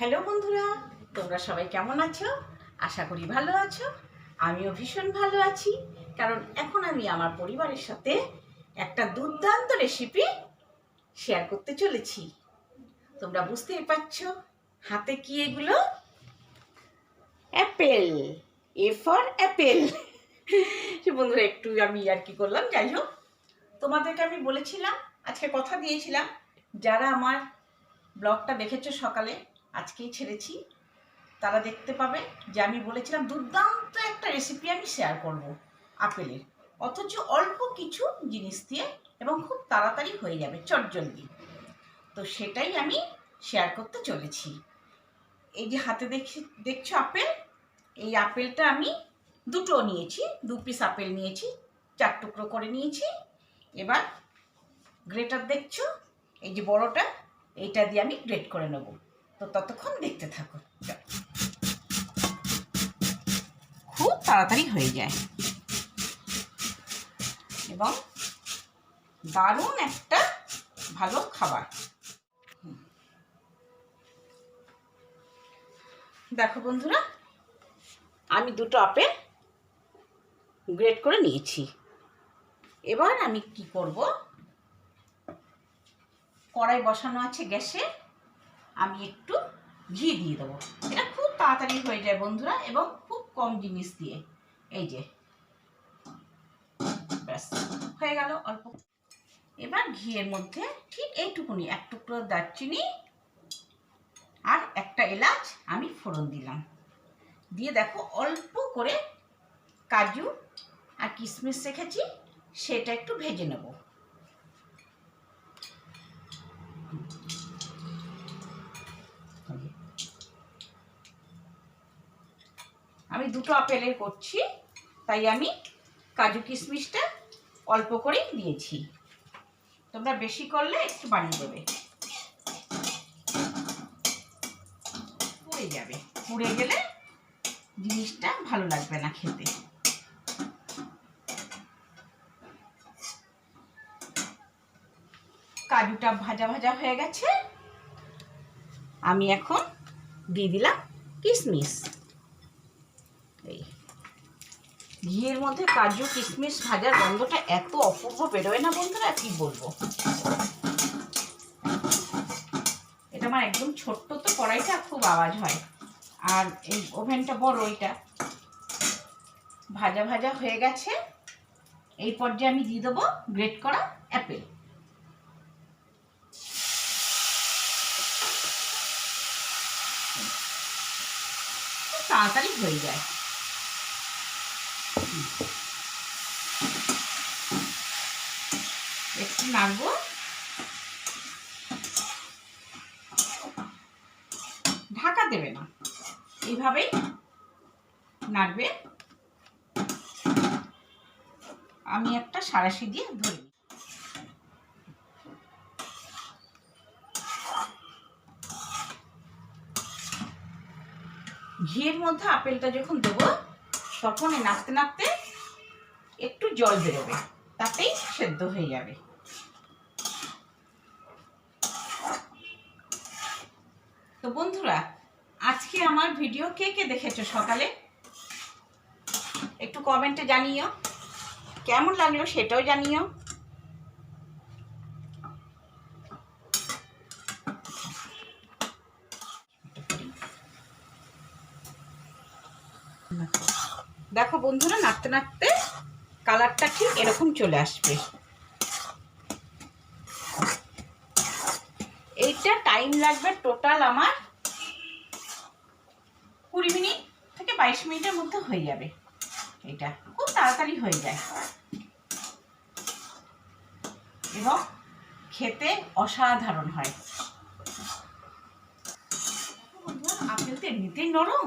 Hello বন্ধুরা, তোমরা সবাই কেমন আছো? আশা করি ভালো আছো। আমিও ভীষণ ভালো আছি, কারণ এখন আমি আমার পরিবারের সাথে একটা দুর্দান্ত রেসিপি শেয়ার করতে চলেছি। তোমরা বুঝতেই পারছ হাতে কি এগুলো? অ্যাপেল এ ফর অ্যাপেল সে বন্ধুরা, একটু আমি আর কি করলাম, যাই হোক। তোমাদেরকে আমি বলেছিলাম, আজকে কথা দিয়েছিলাম, যারা আমার ব্লগটা দেখেছ সকালে আজকেই ছেড়েছি। তারা দেখতে পাবে যে আমি বলেছিলাম, দুর্দান্ত একটা রেসিপি আমি শেয়ার করব আপেলের অথচ অল্প কিছু জিনিস দিয়ে এবং খুব তাড়াতাড়ি হয়ে যাবে চটজলদি তো সেটাই আমি শেয়ার করতে চলেছি। এই যে হাতে দেখছি, দেখছ আপেল? এই আপেলটা আমি দুটো নিয়েছি, দু পিস আপেল নিয়েছি, চার টুকরো করে নিয়েছি। এবার গ্রেটার দেখছ? এই যে বড়টা, এইটা দিয়ে আমি গ্রেট করে নেব। তো ততক্ষণ দেখতে থাকো। খুব তাড়াতাড়ি হয়ে যায়। এবং দারুণ একটা ভালো খাবার। দেখো বন্ধুরা, আমি দুটো আপেল গ্রেট করে নিয়েছি। এবার আমি কি করব? কড়াই বসানো আছে গ্যাসে। আমি একটু ঘি দিয়ে দেবো। এটা খুব তাড়াতাড়ি হয়ে যায় বন্ধুরা এবং খুব কম জিনিস দিয়ে। এই যে, ব্যাস, হয়ে গেল অল্প। এবার ঘিয়ের মধ্যে ঠিক এইটুকুনি, এক টুকরো দারচিনি আর একটা এলাচ আমি ফোড়ন দিলাম। দিয়ে দেখো অল্প করে কাজু আর কিশমিশ রেখেছি, সেটা একটু ভেজে নেব। আমি দুটো আপেলের করছি, তাই আমি কাজু কিশমিশটা অল্প করেই দিয়েছি। তোমরা বেশি করলে একটু বানিয়ে দেবে। পুড়ে যাবে। পুড়ে গেলে জিনিসটা ভালো লাগবে না খেতে। কাজুটা ভাজা ভাজা হয়ে গেছে। আমি এখন দিয়ে দিলাম কিশমিশ। এই। ঘিয়ের মধ্যে কাজু, কিশমিশ ভাজার গন্ধটা এত অপূর্ব বেরোয় না বন্ধুরা, কি বলব? এটা আমার একদম ছোট্ট তো কড়াইটা, খুব আওয়াজ হয়। আর এই ওভেনটা বড় এটা। ভাজা ভাজা হয়ে গেছে। এই পর্যায়ে আমি দিয়ে দেবো গ্রেট করা অ্যাপেল। তাড়াতাড়ি হয়ে যায়। একটু নাড়বো। ঢাকা দেবে না। এইভাবেই নাড়বে। আমি একটা সারাশি দিয়ে ধরি। ঘিয়ের মধ্যে আপেলটা যখন দেবো তখন এই নাড়তে নাড়তে একটু জল বেরোবে। তাতেই সেদ্ধ হয়ে যাবে। তো বন্ধুরা, আজকে আমার ভিডিও কে কে দেখেছ সকালে? একটু কমেন্টে জানিও। কেমন লাগল সেটাও জানিও। দেখো বন্ধুরা, নাড়তে নাড়তে কালারটা ঠিক এরকম চলে আসবে। এইটা টাইম লাগবে টোটাল আমার কুড়ি মিনিট থেকে বাইশ মিনিটের মধ্যে হয়ে যাবে। এটা খুব তাড়াতাড়ি হয়ে যায়। এবং খেতে অসাধারণ হয়। আপেল তো এমনিতেই নরম।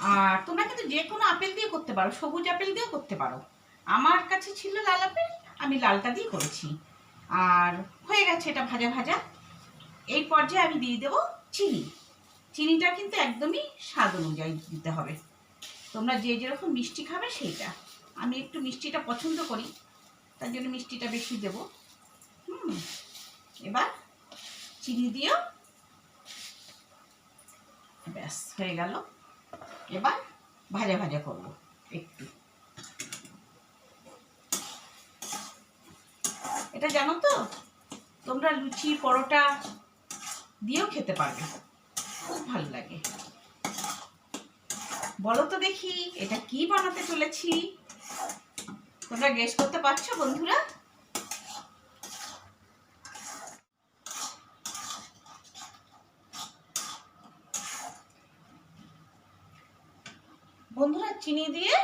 আর তোমরা কিন্তু যে কোনো আপেল দিয়ে করতে পারো, সবুজ আপেল দিয়েও করতে পারো। আমার কাছে ছিল লাল আপেল, আমি লালটা দিয়ে করেছি। আর হয়ে গেছে এটা ভাজা ভাজা। এই পর্যায়ে আমি দিয়ে দেবো চিনি। চিনিটা কিন্তু একদমই স্বাদ অনুযায়ী দিতে হবে। তোমরা যে যেরকম মিষ্টি খাবে সেইটা। আমি একটু মিষ্টিটা পছন্দ করি, তার জন্য মিষ্টিটা বেশি দেব। হুম, এবার চিনি দিয়েও ব্যাস, হয়ে গেল। এবার ভাজা ভাজা করব, একটু। এটা জানো তো, তোমরা লুচি, পরোটা দিয়েও খেতে পারবে, খুব ভালো লাগে। বলো তো দেখি, এটা কি বানাতে চলেছি? তোমরা গেস করতে পারছ বন্ধুরা বন্ধুরা চিনি দিয়ে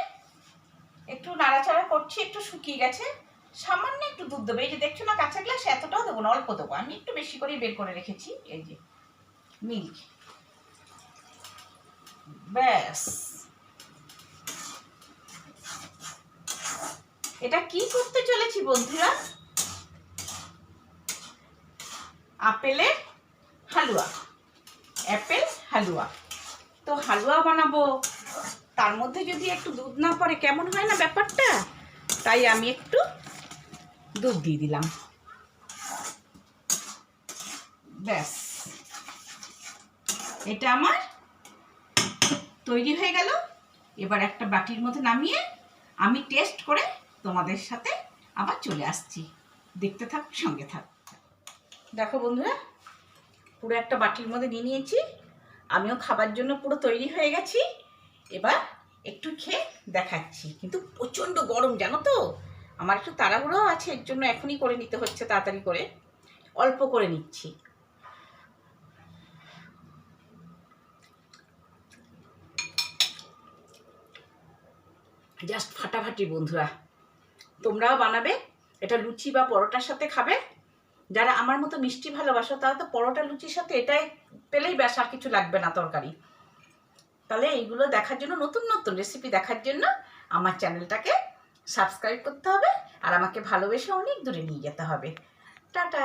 একটু নাড়াচাড়া করছি, একটু শুকিয়ে গেছে। সামান্য একটু দুধ দেবো। এই যে দেখছ না, কাঁচা গ্লাস এতটাও দেবো না, অল্প দেবো। আমি একটু বেশি করেই বের করে রেখেছি, এই যে মিল্ক ব্যাস। এটা কি করতে চলেছি বন্ধুরা? আপেলের হালুয়া। অ্যাপেল হালুয়া। তো হালুয়া বানাবো। তার মধ্যে যদি একটু দুধ না পড়ে, কেমন হয় না ব্যাপারটা? তাই আমি একটু দুধ দিয়ে দিলাম। ব্যাস। এটা আমার তৈরি হয়ে গেল। এবার একটা বাটির মধ্যে নামিয়ে আমি টেস্ট করে তোমাদের সাথে আবার চলে আসছি। দেখতে থাক, সঙ্গে থাক। দেখো বন্ধুরা, পুরো একটা বাটির মধ্যে নিয়ে নিয়েছি। আমিও খাবার জন্য পুরো তৈরি হয়ে গেছি। এবার একটু খেয়ে দেখাচ্ছি। কিন্তু প্রচণ্ড গরম, জানো তো? আমার একটু তাড়াহুড়ো আছে, এর জন্য এখনই করে নিতে হচ্ছে তাড়াতাড়ি করে। অল্প করে নিচ্ছি। জাস্ট ফাটাফাটি বন্ধুরা, তোমরাও বানাবে, এটা লুচি বা পরোটার সাথে খাবে। যারা আমার মতো মিষ্টি ভালোবাসো, তারা তো পরোটা, লুচির সাথে এটাই পেলেই ব্যাস, আর কিছু লাগবে না তরকারি। তাহলে এইগুলো দেখার জন্য, নতুন নতুন রেসিপি দেখার জন্য আমার চ্যানেলটাকে সাবস্ক্রাইব করতে হবে আর আমাকে ভালোবেসে অনেক দূরে নিয়ে যেতে হবে। টাটা!